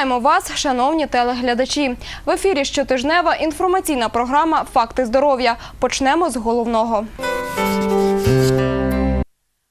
Вітаємо вас, шановні телеглядачі. В ефірі щотижнева інформаційна програма Факти здоров'я. Почнемо з головного.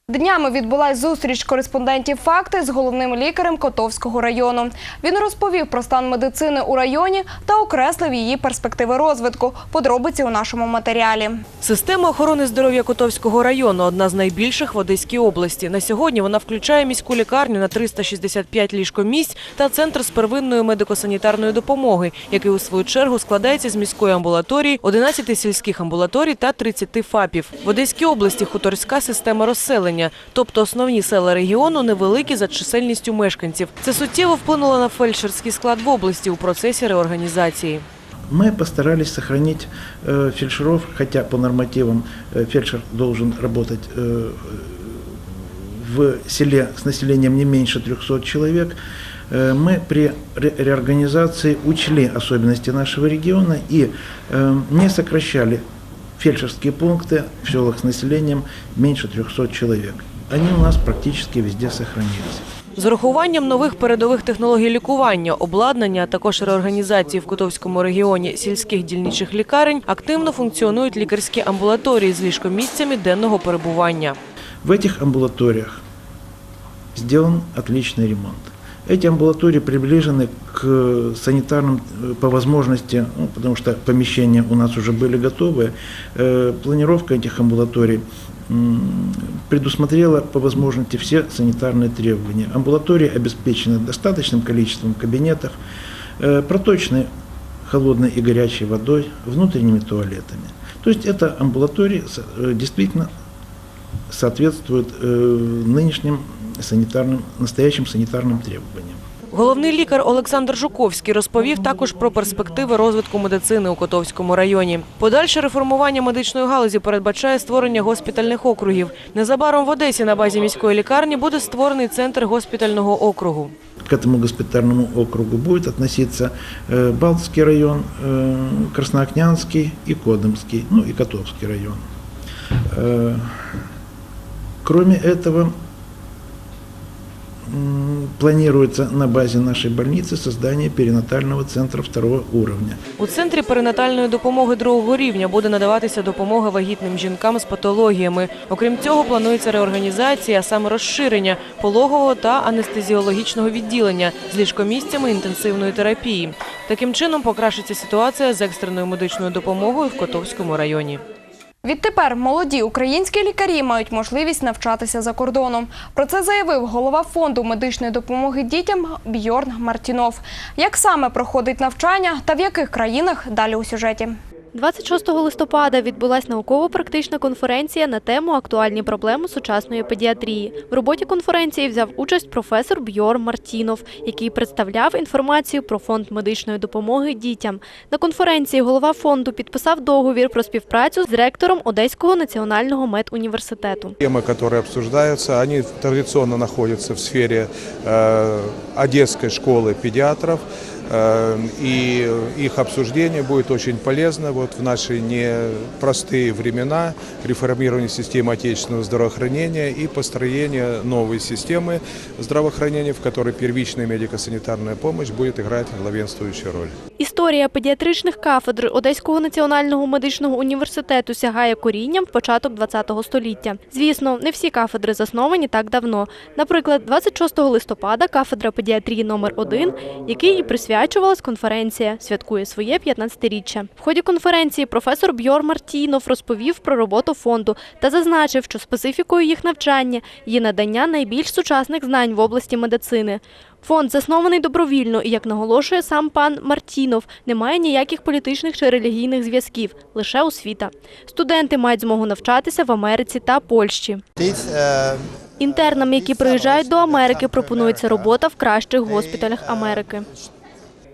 Днями відбулась зустріч кореспондентів факти з головним лікарем Котовського району. Він розповів про стан медицини у районі та окреслив її перспективи розвитку. Подробиці у нашому матеріалі. Система охорони здоров'я Котовського району одна з найбільших в Одеській області. На сьогодні вона включає міську лікарню на 365 ліжкомісць та центр з первинної медико-санітарної допомоги, який у свою чергу складається з міської амбулаторії, 11 сільських амбулаторій та 30 ФАПів. В Одеській області хуторська система розселення, тобто основні села регіону невеликі за чисельністю мешканців. Це суттєво вплинуло на фельдшерський склад в області у процесі реорганізації. Мы постарались сохранить э, фельдшеров, хотя по нормативам э, фельдшер должен работать э, в селе с населением не меньше 300 человек. Э, мы при ре- реорганизации учли особенности нашего региона и э, не сокращали фельдшерские пункты в селах с населением меньше 300 человек. Они у нас практически везде сохранились. З урахуванням нових передових технологій лікування, обладнання, а також реорганізації в Котовському регіоні сільських дільничих лікарень активно функціонують лікарські амбулаторії з ліжкомісцями денного перебування. В этих амбулаториях сделан отличный ремонт. Эти амбулатории приближены к санитарным э, по возможности, ну, потому что помещения у нас уже были готовы. Э, Планировка этих амбулаторий предусмотрела по возможности все санитарные требования. Амбулатории обеспечены достаточным количеством кабинетов, э, проточной холодной и горячей водой, внутренними туалетами. То есть это амбулатории действительно соответствует нынешним санитарным, настоящим санитарным требованиям. Головний лікар Олександр Жуковський розповів також про перспективи розвитку медицини у Котовському районі. Подальше реформування медичної галузі передбачає створення госпітальних округів. Незабаром в Одесі на базі міської лікарні буде створений центр госпітального округу. К этому госпитальному округу будет относиться э, Балтский район, э, Красноокнянский и Кодымский, ну и Котовский район. Э, Кроме этого, м, планируется на базе нашей больницы создание перинатального центра второго уровня. У центрі перинатальної допомоги другого рівня буде надаватися допомога вагітним жінкам з патологіями. Окрім цього, планується реорганізація, саме розширення пологового та анестезіологічного відділення з ліжкомісцями інтенсивної терапії. Таким чином покращиться ситуація з екстреною медичною допомогою в Котовському районі. Відтепер молоді українські лікарі мають можливість навчатися за кордоном. Про це заявив голова фонду медичної допомоги дітям Бьорн Мартінов. Як саме проходить навчання та в яких країнах далі у сюжеті? 26 листопада відбулась науково-практична конференція на тему актуальні проблеми сучасної педіатрії. В роботі конференції взяв участь професор Бьор Мартінов, який представляв інформацію про фонд медичної допомоги дітям. На конференції голова фонду підписав договір про співпрацю з ректором Одеського національного медуніверситету. Темы, которые обсуждаются, они традиционно находятся в сфере э, Одесской школы педиатров, э, и их обсуждение будет очень полезно вот в наши непростые времена реформирования системы отечественного здравоохранения и построения новой системы здравоохранения, в которой первичная медико-санитарная помощь будет играть главенствующую роль. Історія педіатричних кафедр Одеського національного медичного університету сягає корінням в початок ХХ століття. Звісно, не всі кафедри засновані так давно. Наприклад, 26 листопада кафедра педіатрії номер 1 який і присвячувалась конференція, святкує своє 15-річчя. В ході конференції професор Бьор Мартінов розповів про роботу фонду та зазначив, що специфікою їх навчання є надання найбільш сучасних знань в області медицини. Фонд заснований добровільно і, як наголошує сам пан Мартінов, немає ніяких політичних чи релігійних зв'язків, лише освіта. Студенти мають змогу навчатися в Америці та Польщі. Інтернам, які приїжджають до Америки, пропонується робота в кращих госпіталях Америки.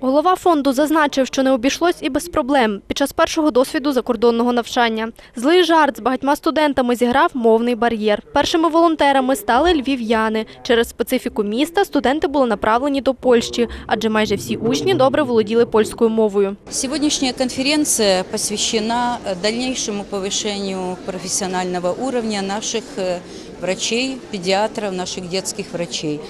Голова фонду зазначив, що не обійшлось і без проблем під час першого досвіду закордонного навчання. Злий жарт з багатьма студентами зіграв мовний бар'єр. Першими волонтерами стали львів'яни. Через специфіку міста студенти були направлені до Польщі, адже майже всі учні добре володіли польською мовою. Сегодняшняя конференция посвящена э, дальнейшему повышению профессионального уровня наших э, врачей, педиатров, наших детских врачей.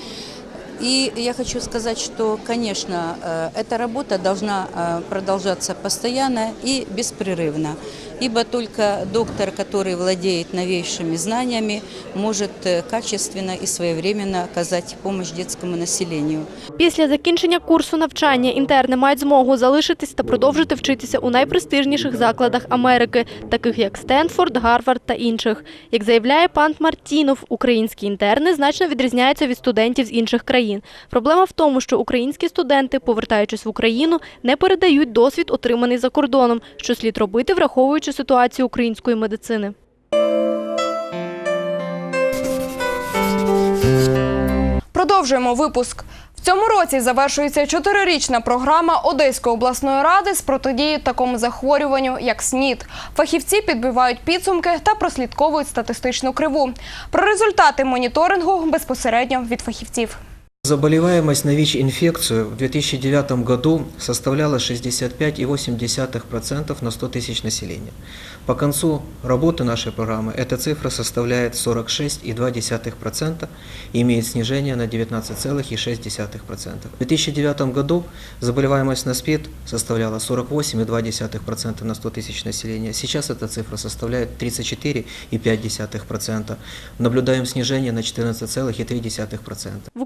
И я хочу сказать, что, конечно, э, эта работа должна э, продолжаться постоянно и беспрерывно, ибо только доктор, который владеет новейшими знаниями, может э, качественно и своевременно оказать помощь детскому населению. Після закінчення курсу навчання інтерни мають змогу залишитись та продовжити вчитися у найпрестижніших закладах Америки, таких як Стенфорд, Гарвард та інших. Як заявляє пан Мартінов, українські інтерни значно відрізняються від студентів з інших країн. Проблема в тому, що українські студенти, повертаючись в Україну, не передають досвід, отриманий за кордоном, що слід робити, враховуючи ситуацію української медицини. Продовжуємо випуск. В цьому році завершується чотирирічна програма Одеської обласної ради з протидії такому захворюванню, як СНІД. Фахівці підбивають підсумки та прослідковують статистичну криву. Про результати моніторингу безпосередньо від фахівців. Заболеваемость на ВИЧ-инфекцию в 2009 году составляла 65,8% на 100 тысяч населения. По концу работы нашей программы эта цифра составляет 46,2% и имеет снижение на 19,6%. В 2009 году заболеваемость на СПИД составляла 48,2% на 100 тысяч населения. Сейчас эта цифра составляет 34,5%. Наблюдаем снижение на 14,3%. В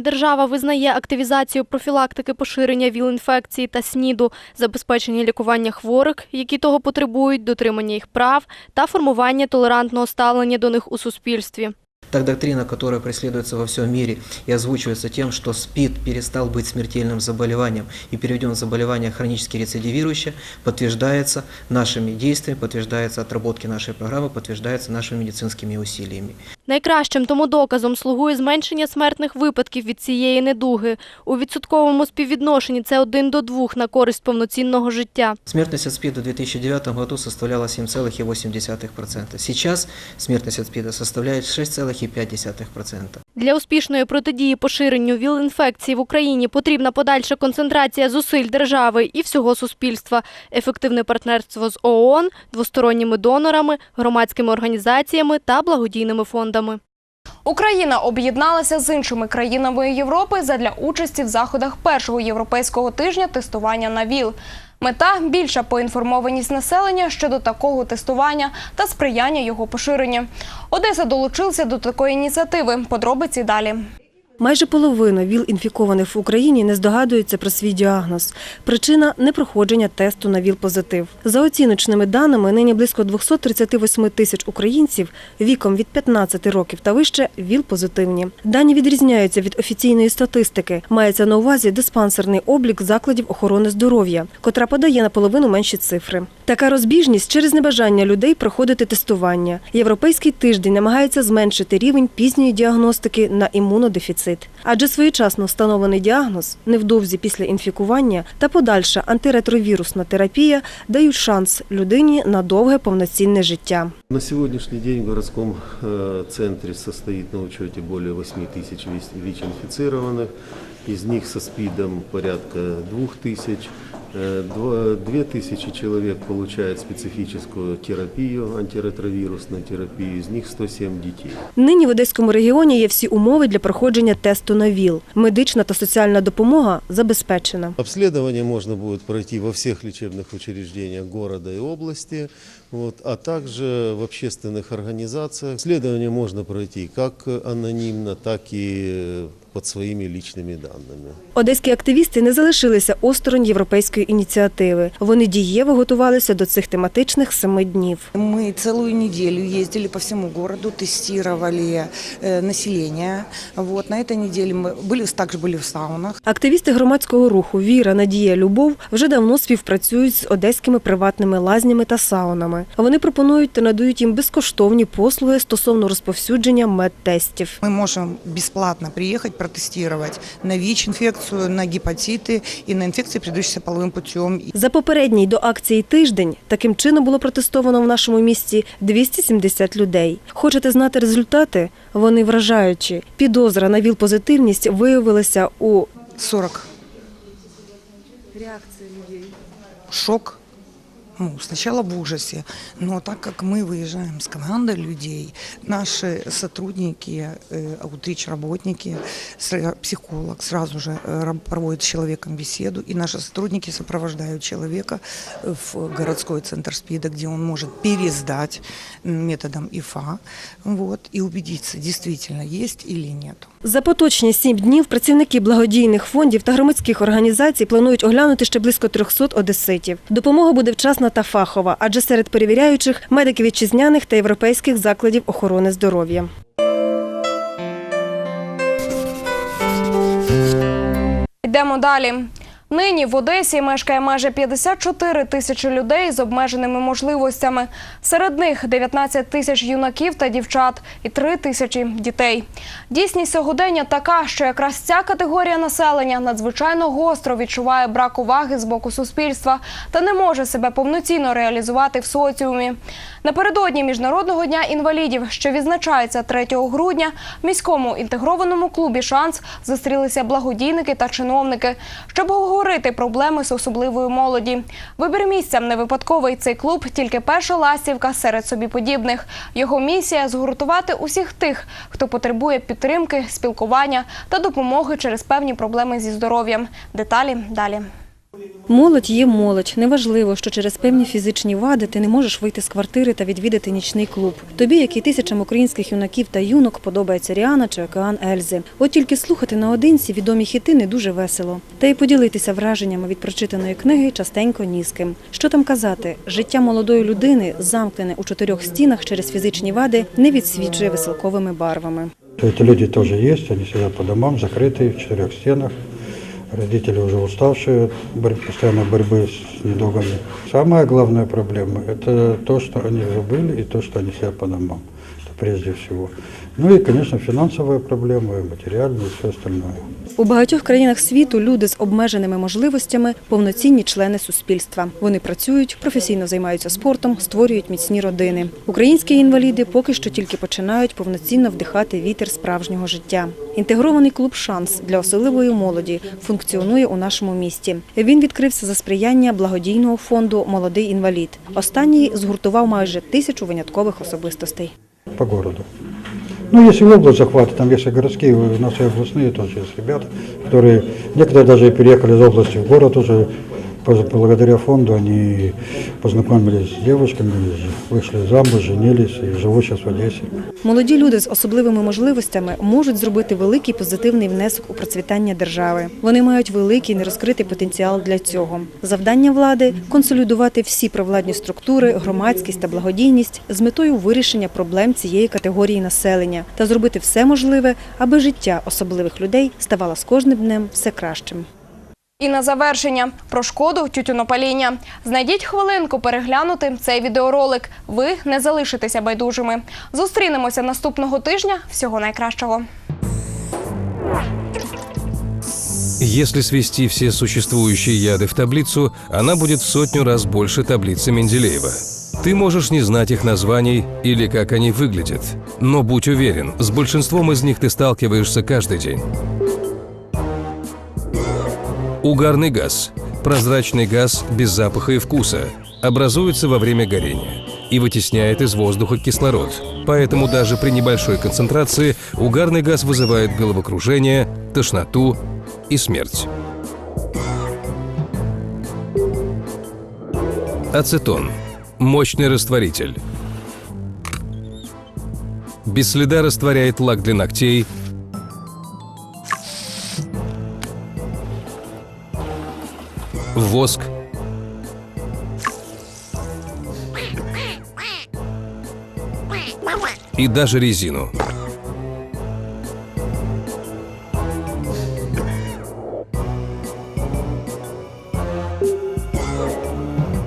Україні держава визнає активізацію профілактики поширення ВІЛ-інфекції та СНІДу, забезпечення лікування хворих, які того потребують, дотримання їх прав та формування толерантного ставлення до них у суспільстві. Так доктрина, которая преследуется во всем мире и озвучивается тем, что СПИД перестал быть смертельным заболеванием и переведен в заболевание хронически рецидивирующее, подтверждается нашими действиями, подтверждается отработки нашей программы, подтверждается нашими медицинскими усилиями. Найкращим тому доказом слугує зменшення смертних випадків від цієї недуги. У відсотковому співвідношенні це один до двох на користь повноцінного життя. Смертность от СПИДа в 2009 году составляла 7,8%. Сейчас смертность от СПИДа составляет 6,5%. Для успішної протидії поширенню ВІЛ-інфекції в Україні потрібна подальша концентрація зусиль держави і всього суспільства, ефективне партнерство з ООН, двосторонніми донорами, громадськими організаціями та благодійними фондами. Україна об'єдналася з іншими країнами Європи задля участі в заходах першого європейського тижня тестування на ВІЛ. Мета більша поінформованість населення щодо такого тестування та сприяння його поширенню. Одеса долучилася до такої ініціативи. Подробиці далі. Майже половина ВІЛ-інфікованих в Україні не здогадується про свій діагноз. Причина – непроходження тесту на ВІЛ-позитив. За оціночними даними, нині близько 238 тисяч українців віком від 15 років та вище ВІЛ-позитивні. Дані відрізняються від офіційної статистики. Мається на увазі диспансерний облік закладів охорони здоров'я, котра подає наполовину менші цифри. Така розбіжність через небажання людей проходити тестування. Європейський тиждень намагається зменшити рівень пізньої діагностики на імунодефіцит Адже своєчасно встановлений діагноз, невдовзі після інфікування та подальша антиретровірусна терапія дають шанс людині на довге повноцінне життя. На сегодняшний день в городском э, центре состоит на учете более 8 тысяч ВИЧ-инфицированных. Из них со СПИДом порядка 2 тысяч. Э, два- Две тысячи человек получают специфическую терапию, антиретровирусную терапию, из них 107 детей. Нині в Одеському регіоні є всі умови для проходження тесту на ВІЛ. Медична та соціальна допомога забезпечена. Обследование можно будет пройти во всех лечебных учреждениях города и области, вот, а также в общественных организациях. Исследование можно пройти как анонимно, так и под своими личными данными. Одеські активісти не залишилися осторонь європейської ініціативи. Вони дієво готувалися до цих тематичних семи днів. Мы целую неделю ездили по всему городу, тестировали э, население. Вот, на этой неделе мы были, также были в саунах. Активісти громадського руху Віра, Надія, Любов вже давно співпрацюють з одеськими приватними лазнями та саунами. Вони пропонують та надають їм безкоштовні послуги стосовно розповсюдження медтестів. Мы можем бесплатно приехать протестировать на ВИЧ-инфекцию, на гепатиты и на инфекции, передающиеся половым путем. За попередній до акції тиждень таким чином було протестовано в нашому місті 270 людей. Хочете знати результати? Вони вражаючі. Підозра на ВІЛ-позитивність виявилася у 40. Реакция людей. Шок, ну, сначала в ужасе, но так как мы выезжаем с командой людей, наши сотрудники, э, аутрич-работники, сра- психолог сразу же э, раб- проводит с человеком беседу, и наши сотрудники сопровождают человека в городской центр СПИДа, где он может пересдать м, методом ИФА, вот, и убедиться, действительно есть или нет. За поточні сім днів працівники благодійних фондів та громадських організацій планують оглянути ще близько 300 одеситів. Допомога буде вчасна та фахова, адже серед перевіряючих медики вітчизняних та європейських закладів охорони здоров'я. Йдемо далі. Нині в Одесі мешкає майже 54 тисячі людей з обмеженими можливостями. Серед них 19 тисяч юнаків та дівчат і 3 тисячі дітей. Дійсність сьогодення така, що якраз ця категорія населення надзвичайно гостро відчуває брак уваги з боку суспільства та не може себе повноцінно реалізувати в соціумі. Напередодні міжнародного дня інвалідів, що відзначається 3 грудня, в міському інтегрованому клубі Шанс зустрілися благодійники та чиновники, щоб обговорити проблеми з особливою молоді. Вибір місцям не випадковий. Цей клуб тільки перша ластівка серед собі подібних. Його місія згуртувати усіх тих, хто потребує підтримки, спілкування та допомоги через певні проблеми зі здоров'ям. Деталі далі. Молодь є молодь. Неважливо, що через певні фізичні вади ти не можеш вийти з квартири та відвідати нічний клуб. Тобі, як і тисячам українських юнаків та юнок, подобається Ріана чи океан Ельзи. От тільки слухати наодинці відомі хіти не дуже весело. Та й поділитися враженнями від прочитаної книги частенько ні з ким. Що там казати? Життя молодої людини, замкнене у чотирьох стінах через фізичні вади, не відсвічує веселковими барвами. Эти люди тоже есть, они сидят по домам, закрытые, в четырех стенах. Родители уже уставшие от борь- постоянной борьбы с недугами. Самая главная проблема – это то, что они забыли, и то, что они сидят по домам. Прежде всего. Ну и, конечно, финансовая проблема, и материальная, и все остальное. У багатьох країнах світу люди з обмеженими можливостями повноцінні члени суспільства. Вони працюють, професійно займаються спортом, створюють міцні родини. Українські інваліди поки що тільки починають повноцінно вдихати вітер справжнього життя. Інтегрований клуб Шанс для особливої молоді функціонує у нашому місті. Він відкрився за сприяння благодійного фонду Молодий інвалід. Останній згуртував майже тисячу виняткових особистостей по городу. Ну, если в область захватывать, там есть и городские, у нас и областные тоже есть ребята, которые, некоторые даже и переехали из области в город уже, Поз- благодаря фонду они познакомились с девушками, вышли замуж, женились и живут сейчас в Одессе. Молоді люди з особливими можливостями можуть зробити великий позитивний внесок у процвітання держави. Вони мають великий нерозкритий потенціал для цього. Завдання влади консолідувати всі провладні структури, громадськість та благодійність з метою вирішення проблем цієї категорії населення та зробити все можливе, аби життя особливих людей ставало з кожним днем все кращим. І на завершення про шкоду тютюнопаління. Знайдіть хвилинку переглянути цей відеоролик. Ви не залишитеся байдужими. Зустрінемося наступного тижня. Всього найкращого. Если свести все существующие яды в таблицу, она будет в сотню раз больше таблицы Менделеева. Ты можешь не знать их названий или как они выглядят, но будь уверен, с большинством из них ты сталкиваешься каждый день. Угарный газ – прозрачный газ без запаха и вкуса, образуется во время горения и вытесняет из воздуха кислород. Поэтому даже при небольшой концентрации угарный газ вызывает головокружение, тошноту и смерть. Ацетон – мощный растворитель. Без следа растворяет лак для ногтей, воск, и даже резину.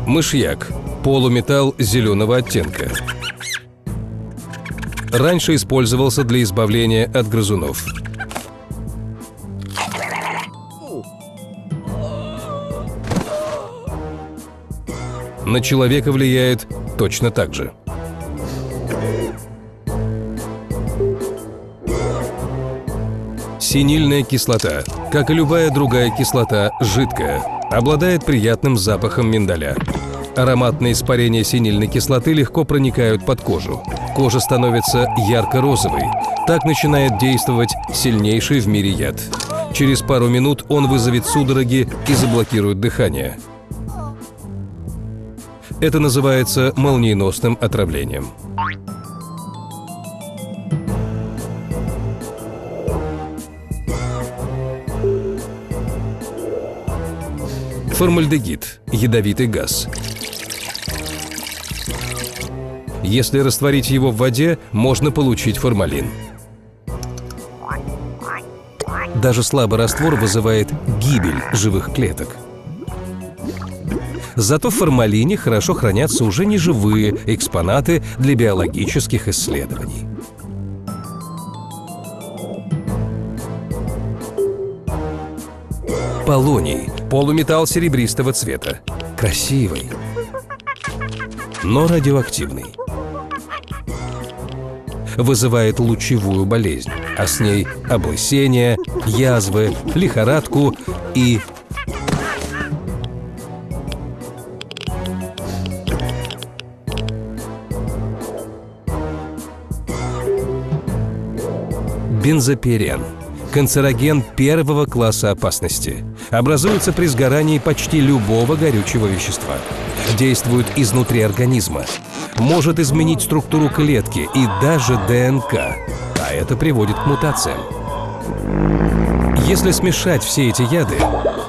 Мышьяк – полуметалл зеленого оттенка. Раньше использовался для избавления от грызунов. На человека влияет точно так же. Синильная кислота, как и любая другая кислота, жидкая, обладает приятным запахом миндаля. Ароматные испарения синильной кислоты легко проникают под кожу. Кожа становится ярко-розовой. Так начинает действовать сильнейший в мире яд. Через пару минут он вызовет судороги и заблокирует дыхание. Это называется молниеносным отравлением. Формальдегид – ядовитый газ. Если растворить его в воде, можно получить формалин. Даже слабый раствор вызывает гибель живых клеток. Зато в формалине хорошо хранятся уже неживые экспонаты для биологических исследований. Полоний – полуметалл серебристого цвета. Красивый, но радиоактивный. Вызывает лучевую болезнь, а с ней облысение, язвы, лихорадку и бензопирен – канцероген первого класса опасности. Образуется при сгорании почти любого горючего вещества. Действует изнутри организма. Может изменить структуру клетки и даже ДНК. А это приводит к мутациям. Если смешать все эти яды,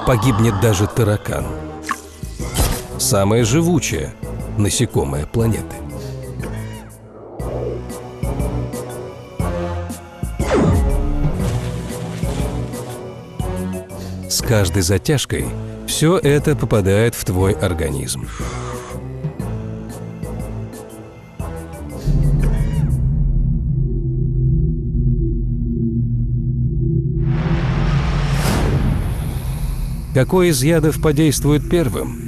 погибнет даже таракан. Самое живучее насекомое планеты. Каждой затяжкой все это попадает в твой организм. Какой из ядов подействует первым?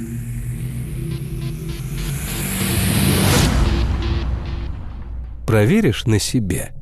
Проверишь на себе –